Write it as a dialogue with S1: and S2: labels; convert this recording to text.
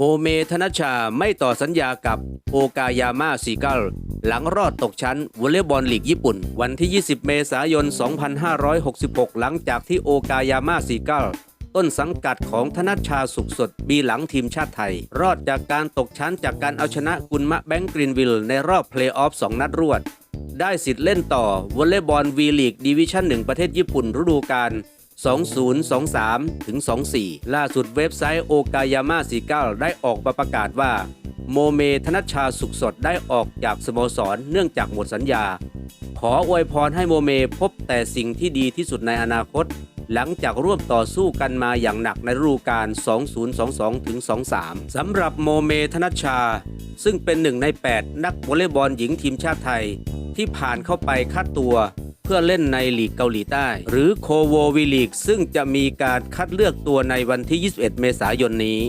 S1: โมเมธนชชาไม่ต่อสัญญากับโอกายาม่าซีเกัลหลังรอดตกชั้นวอลเลย์บอลลีกญี่ปุ่น วันที่ 20 เมษายน 2566 หลังจากที่โอกายาม่าซีเกัลต้นสังกัดของธนชชาสุขสดบีหลังทีมชาติไทย รอดจากการตกชั้นจากการเอาชนะกุนมะแบงก์กรีนวิลในรอบเพลย์ออฟ 2 นัดรวด ได้สิทธิ์เล่นต่อวอลเลย์บอลวีลีกดิวิชั่น 1 ประเทศญี่ปุ่นฤดูกาล 2023 ถึง 24 ล่าสุดเว็บไซต์โอกายาม่า49 ได้ออกมาประกาศว่า โมเมธนัชชาสุขสดได้ออกจากสโมสรเนื่องจากหมดสัญญา ขออวยพรให้โมเมพบแต่สิ่งที่ดีที่สุดในอนาคต หลังจากร่วมต่อสู้กันมาอย่างหนักในฤดูกาล 2022 ถึง 23 สำหรับโมเมธนัชชา ซึ่งเป็นหนึ่งใน 8 นักวอลเลย์บอลหญิงทีมชาติไทย ที่ผ่านเข้าไปคัดตัว พื่อเล่นในลีกเกาหลีใต้ หรือโคโววีลีกซึ่งจะมีการคัดเลือกตัวในวันที่ 21 เมษายนนี้